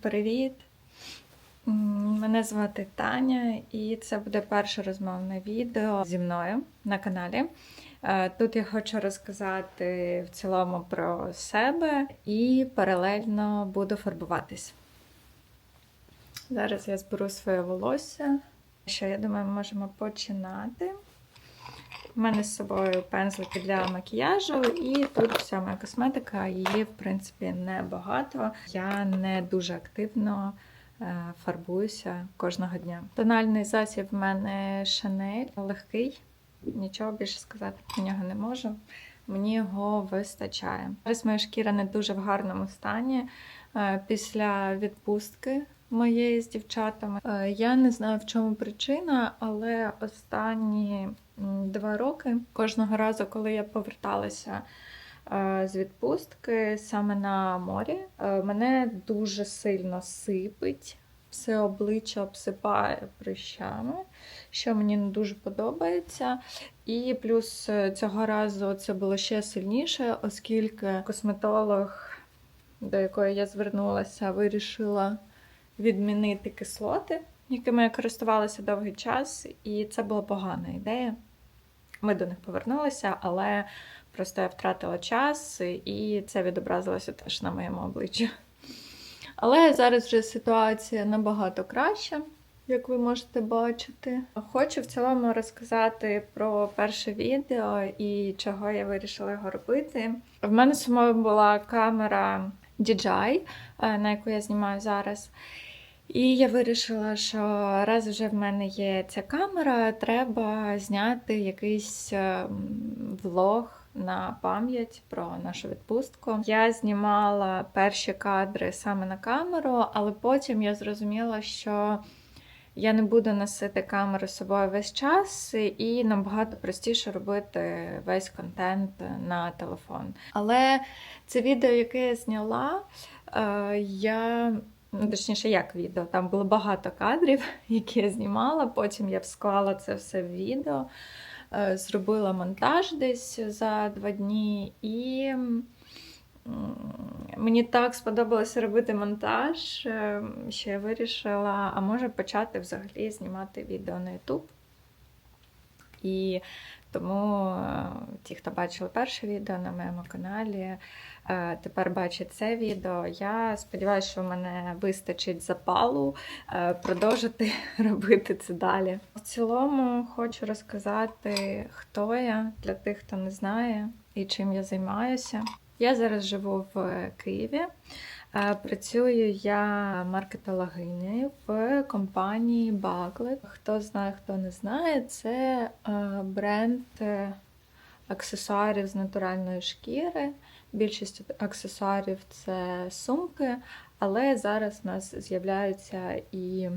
привіт! Мене звати Таня, і це буде перше розмовне відео зі мною на каналі. Е, Тут я хочу розказати в цілому про себе і паралельно буду фарбуватись. Зараз я зберу своє волосся. Що я думаю, ми можемо починати. У мене з собою пензлики для макіяжу, і тут вся моя косметика, її, в принципі, небагато. Я не дуже активно е, фарбуюся кожного дня. Тональний засіб в мене Chanel, легкий, нічого більше сказати про нього не можу. Мені його вистачає. Зараз моя шкіра не дуже в гарному стані. Е, Після відпустки моєї з дівчатами. Е, Я не знаю, в чому причина, але останні два роки кожного разу, коли я поверталася е, з відпустки саме на морі, е, мене дуже сильно сипить. Все обличчя обсипає прищами, що мені не дуже подобається. І плюс е, цього разу це було ще сильніше, оскільки косметолог, до якої я звернулася, вирішила відмінити кислоти, якими я користувалася довгий час, і це була погана ідея. Ми до них повернулися, але просто я втратила час, і це відобразилося теж на моєму обличчі. Але зараз вже ситуація набагато краща, як ви можете бачити. Хочу в цілому розказати про перше відео і чого я вирішила його робити. В мене самою була камера DJI, е, на яку я знімаю зараз. І я вирішила, що раз вже в мене є ця камера, треба зняти якийсь е, влог на пам'ять про нашу відпустку. Я знімала перші кадри саме на камеру, але потім я зрозуміла, що я не буду носити камеру з собою весь час, і набагато простіше робити весь контент на телефон. Але це відео, яке я зняла, е, я. Ну, точніше, як відео. Там було багато кадрів, які я знімала. Потім я склала це все в відео, е, зробила монтаж десь за два дні, і мені так сподобалося робити монтаж, е, що я вирішила, а може почати взагалі знімати відео на YouTube. І тому е, ті, хто бачили перше відео на моєму каналі, е, тепер бачать це відео. Я сподіваюся, що в мене вистачить запалу е, продовжити робити це далі. В цілому хочу розказати, хто я для тих, хто не знає і чим я займаюся. Я зараз живу в Києві. Е, Працюю я маркетологинею в компанії Baglet. Хто знає, хто не знає, це е, бренд е, аксесуарів з натуральної шкіри. Більшість аксесуарів це сумки, але зараз у нас з'являються і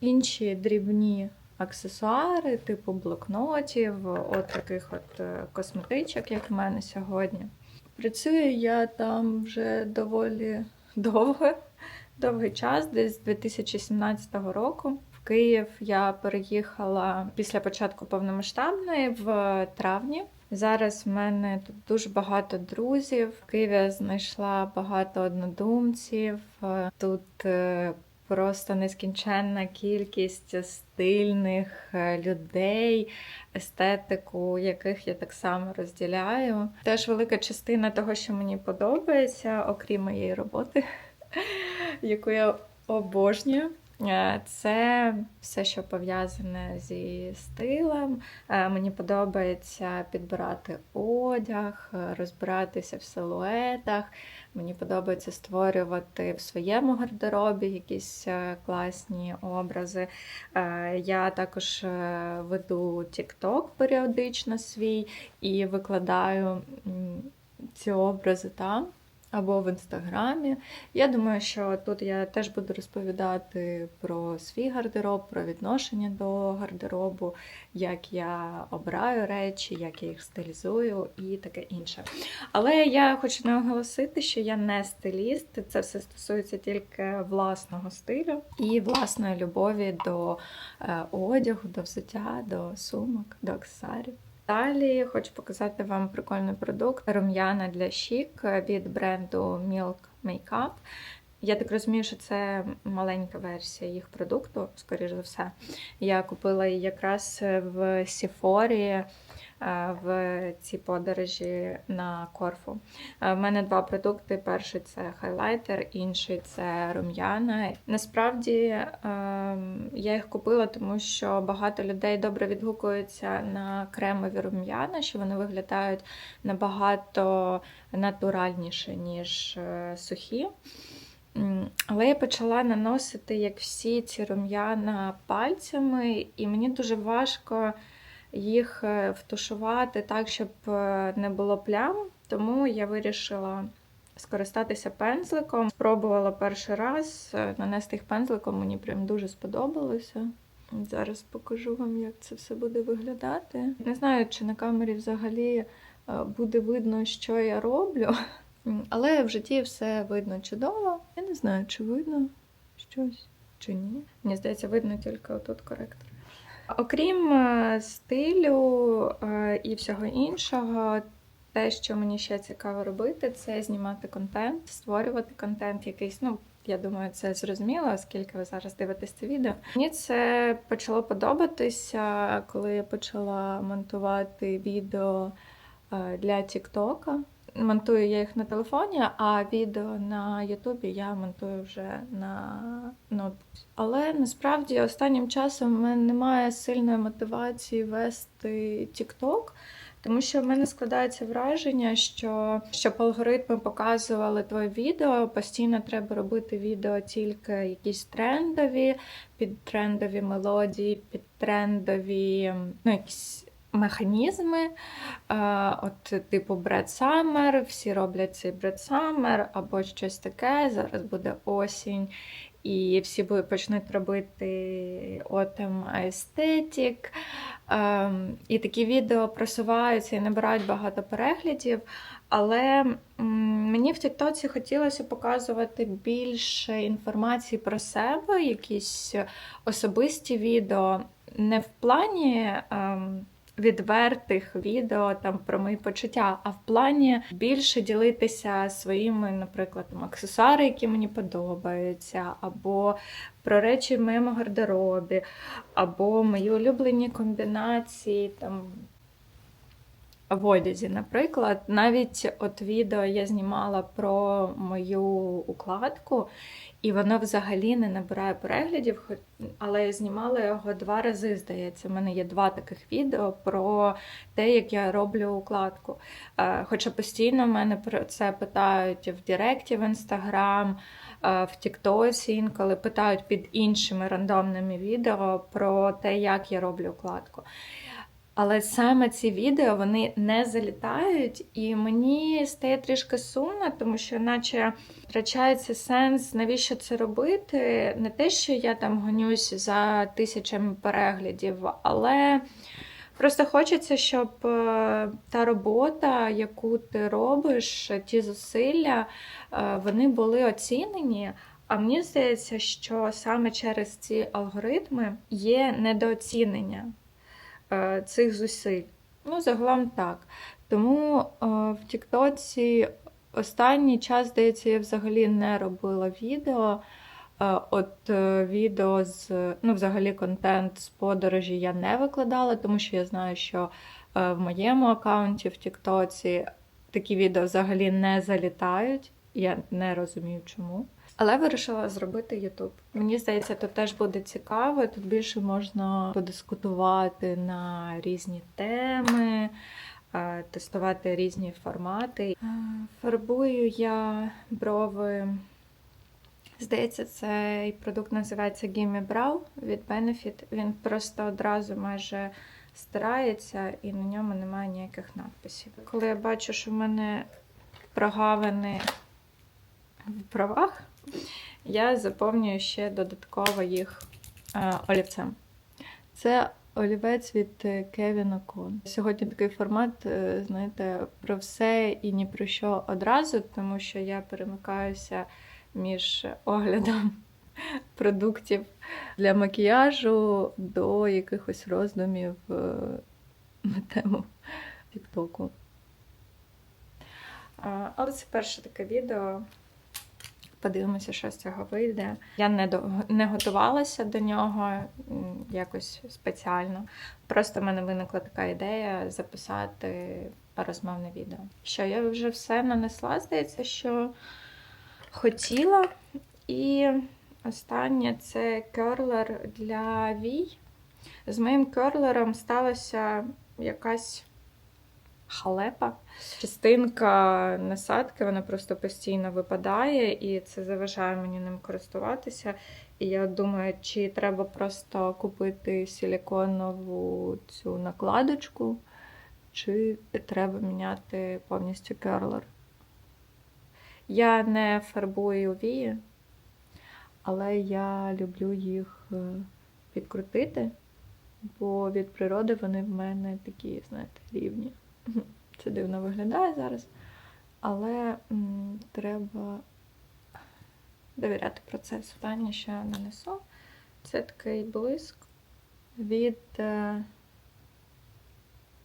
інші дрібні аксесуари, типу блокнотів, от таких от косметичок, як в мене сьогодні. Працюю я там вже доволі довго, довгий час, десь з 2017 року. В Київ я переїхала після початку повномасштабної в травні. Зараз в мене тут дуже багато друзів. В Києві знайшла багато однодумців. Тут е, просто нескінченна кількість стильних е, людей, естетику, яких я так само розділяю. Теж велика частина того, що мені подобається, окрім моєї роботи, яку я обожнюю. Е, Це все, що пов'язане зі стилем. Е, Мені подобається підбирати одяг, е, розбиратися в силуетах. Мені подобається створювати в своєму гардеробі якісь класні образи. Я також веду TikTok періодично свій і викладаю ці образи там або в інстаграмі. Я думаю, що тут я теж буду розповідати про свій гардероб, про відношення до гардеробу, як я обираю речі, як я їх стилізую і таке інше. Але я хочу наголосити, що я не стиліст, це все стосується тільки власного стилю і власної любові до е, одягу, до взуття, до сумок, до аксесуарів. Далі хочу показати вам прикольний продукт рум'яна для щік від бренду Milk Makeup. Я так розумію, що це маленька версія їх продукту, скоріш за все. Я купила її якраз в Сіфорі в цій подорожі на Корфу. Е, В мене два продукти: перший це хайлайтер, інший це рум'яна. Насправді ем, я їх купила, тому що багато людей добре відгукуються на кремові рум'яна, що вони виглядають набагато натуральніше, ніж е, сухі. Але я почала наносити, як всі ці рум'яна пальцями, і мені дуже важко їх е, втушувати так, щоб е, не було плям. Тому я вирішила скористатися пензликом. Спробувала перший раз е, нанести їх пензликом, мені прям дуже сподобалося. Зараз покажу вам, як це все буде виглядати. Не знаю, чи на камері взагалі буде видно, що я роблю. Але в житті все видно чудово. Я не знаю, чи видно щось чи ні. Мені здається, видно тільки отут коректор. Окрім е, стилю е, і всього іншого, те, що мені ще цікаво робити, це знімати контент, створювати контент якийсь. Ну, я думаю, це зрозуміло, оскільки ви зараз дивитесь це відео. Мені це почало подобатися, коли я почала монтувати відео е, для Тіктока. Монтую я їх на телефоні, а відео на Ютубі я монтую вже на ноутбуці. Але насправді останнім часом в мене немає сильної мотивації вести TikTok, тому що в мене складається враження, що щоб алгоритми показували твоє відео, постійно треба робити відео тільки якісь трендові, під трендові мелодії, під трендові, ну, якісь механізми. Е, От, типу, Бред Саммер, всі роблять цей Бред Саммер або щось таке. Зараз буде осінь, і всі почнуть робити Autumn Aesthetic. Ем, І такі відео просуваються і набирають багато переглядів. Але мені в Тіктоці хотілося показувати більше інформації про себе, якісь особисті відео, не в плані. Ем, відвертих відео там про мої почуття, а в плані більше ділитися своїми, наприклад, там, аксесуари, які мені подобаються, або про речі в моєму гардеробі, або мої улюблені комбінації там. В одязі, наприклад, навіть от відео я знімала про мою укладку, і воно взагалі не набирає переглядів, але я знімала його два рази, здається. У мене є два таких відео про те, як я роблю укладку. Е, Хоча постійно мене про це питають в Директі в Інстаграм, е, в Тіктосі, інколи питають під іншими рандомними відео про те, як я роблю укладку. Але саме ці відео вони не залітають, і мені стає трішки сумно, тому що, наче втрачається сенс, навіщо це робити. Не те, що я там гонюсь за тисячами переглядів, але просто хочеться, щоб е, та робота, яку ти робиш, ті зусилля, е, вони були оцінені. А мені здається, що саме через ці алгоритми є недооцінення цих зусиль. Ну, загалом так. Тому е, в Тіктоці останній час, здається, я взагалі не робила відео. Е, От е, відео з, ну, взагалі, контент з подорожі я не викладала, тому що я знаю, що е, в моєму аккаунті в Тіктоці такі відео взагалі не залітають. Я не розумію чому. Але вирішила зробити Ютуб. Мені здається, тут теж буде цікаво. Тут більше можна подискутувати на різні теми, е, тестувати різні формати. Е, Фарбую я брови. Здається, цей продукт називається Gimme Brow від Benefit. Він просто одразу майже стирається і на ньому немає ніяких надписів. Коли я бачу, що в мене прогавини в правах, я заповнюю ще додатково їх е, олівцем. Це олівець від Kevin O'Con. Сьогодні такий формат, е, знаєте, про все і ні про що одразу, тому що я перемикаюся між оглядом продуктів для макіяжу до якихось роздумів е, на тему Тіктоку. Але це перше таке відео Подивимося, що з цього вийде. Я не, до... не готувалася до нього якось спеціально. Просто в мене виникла така ідея записати розмовне відео. Що я вже все нанесла, здається, що хотіла. І останнє це керлер для вій. З моїм керлером сталася якась халепа. Частинка насадки, вона просто постійно випадає, і це заважає мені ним користуватися. І я думаю, чи треба просто купити силіконову цю накладочку, чи треба міняти повністю керлер. Я не фарбую вії, але я люблю їх е, підкрутити, бо від природи вони в мене такі, знаєте, рівні. Це дивно виглядає зараз, але м, треба довіряти процесу. Останнє, що я нанесу, це такий блиск від е,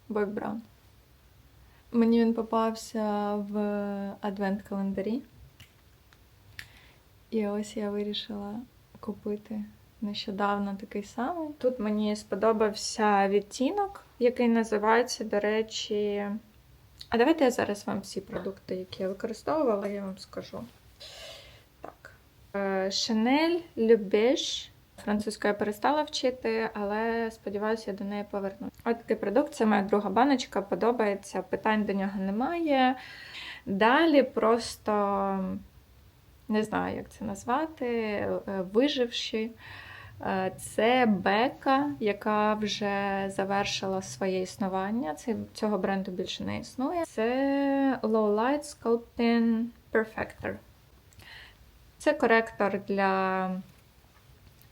Boy Brown. Мені він попався в адвент-календарі. І ось я вирішила купити нещодавно такий самий. Тут мені сподобався відтінок, який називається, до речі. А давайте я зараз вам всі продукти, які я використовувала, я вам скажу. Так. Chanel Le Французьку я перестала вчити, але сподіваюся, я до неї повернусь. Ось такий продукт, це моя друга баночка, подобається, питань до нього немає. Далі просто не знаю, як це назвати, е, виживши. Е, Це Бека, яка вже завершила своє існування. Цього бренду більше не існує. Це Low Light Sculpting Perfector. Це коректор для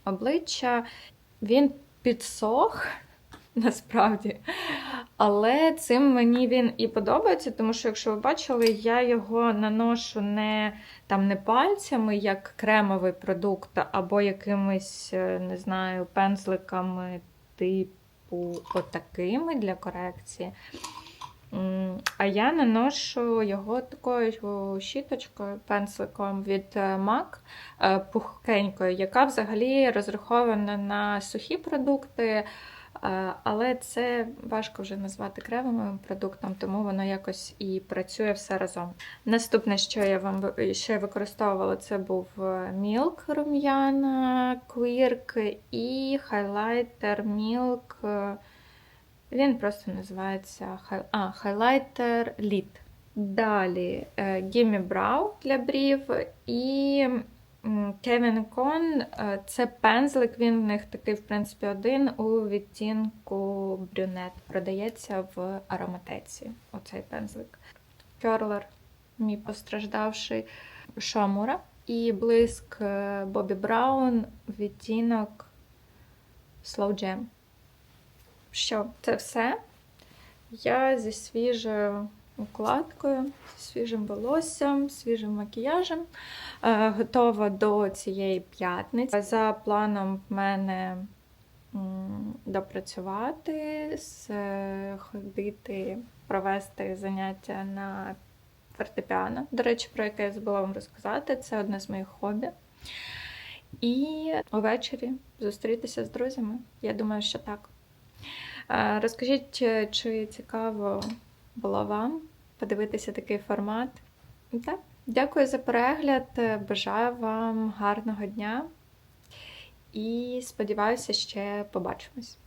обличчя. Він підсох насправді. Але цим мені він і подобається, тому що, якщо ви бачили, я його наношу не там не пальцями, як кремовий продукт, або якимись, е, не знаю, пензликами типу отакими для корекції. А я наношу його такою щіточкою, пензликом від е, MAC, е, пухкенькою, яка взагалі розрахована на сухі продукти. Але це важко вже назвати кремовим продуктом, тому воно якось і працює все разом. Наступне, що я вам ще використовувала, це був е, мілк рум'яна, квірк і хайлайтер мілк. е, Він просто називається а, хайлайтер лід. Далі е, Gimme Brow для брів і Кевін Кон це пензлик, він в них такий, в принципі, один у відтінку брюнет. Продається в ароматеці. Оцей пензлик. Керлер, мій постраждавший Шамура. І блиск е, Бобі Браун, відтінок Slow Jam. Що, це все. Я зі свіжою укладкою, свіжим волоссям, свіжим макіяжем. Е, Готова до цієї п'ятниці. За планом в мене допрацювати, ходити, провести заняття на фортепіано. До речі, про яке я забула вам розказати. Це одне з моїх хобі. І увечері зустрітися з друзями. Я думаю, що так. Е, Розкажіть, чи цікаво було вам подивитися такий формат? Так. Дякую за перегляд. Бажаю вам гарного дня і сподіваюся, ще побачимось.